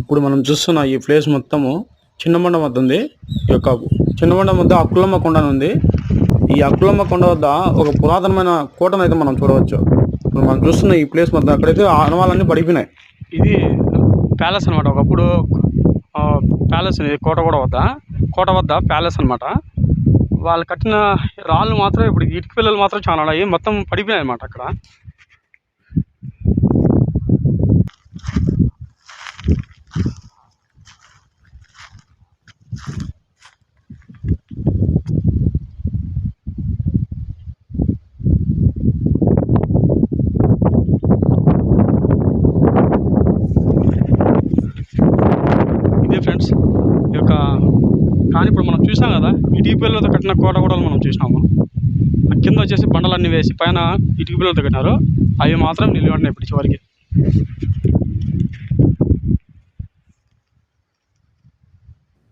ఇప్పుడు మనం చూస్తున్న ఈ ప్లేస్ మొత్తము చిన్నమండ వద్ద ఉంది ఈ యొక్క చిన్నమండ వద్ద అక్కులమ్మ కొండ అని ఉంది. ఈ అక్కులమ్మ కొండ వద్ద ఒక పురాతనమైన కోటను అయితే మనం చూడవచ్చు. ఇప్పుడు మనం చూస్తున్న ఈ ప్లేస్ మొత్తం అక్కడైతే ఆనవాళ్ళన్నీ పడిపోయినాయి. ఇది ప్యాలెస్ అనమాట ఒకప్పుడు ప్యాలెస్ కోట కూడా వద్ద కోట వద్ద ప్యాలెస్ అనమాట వాళ్ళు కట్టిన రాళ్ళు మాత్రం ఇప్పుడు ఇటుక పిల్లలు మాత్రం చాలా ఉన్నాయి. మొత్తం పడిపోయాయి అనమాట అక్కడ ఇదే ఫ్రెండ్స్ ఈ యొక్క కానీ ఇప్పుడు మనం చూసాం కదా ఇటుక కట్టిన కోట కూడా మనం చూసినాము. ఆ కింద వచ్చేసి బండలన్నీ వేసి పైన ఇటుక పిల్లలతో కట్టినారు. అవి మాత్రం నిలబడినాయి ఇప్పుడు చివరికి.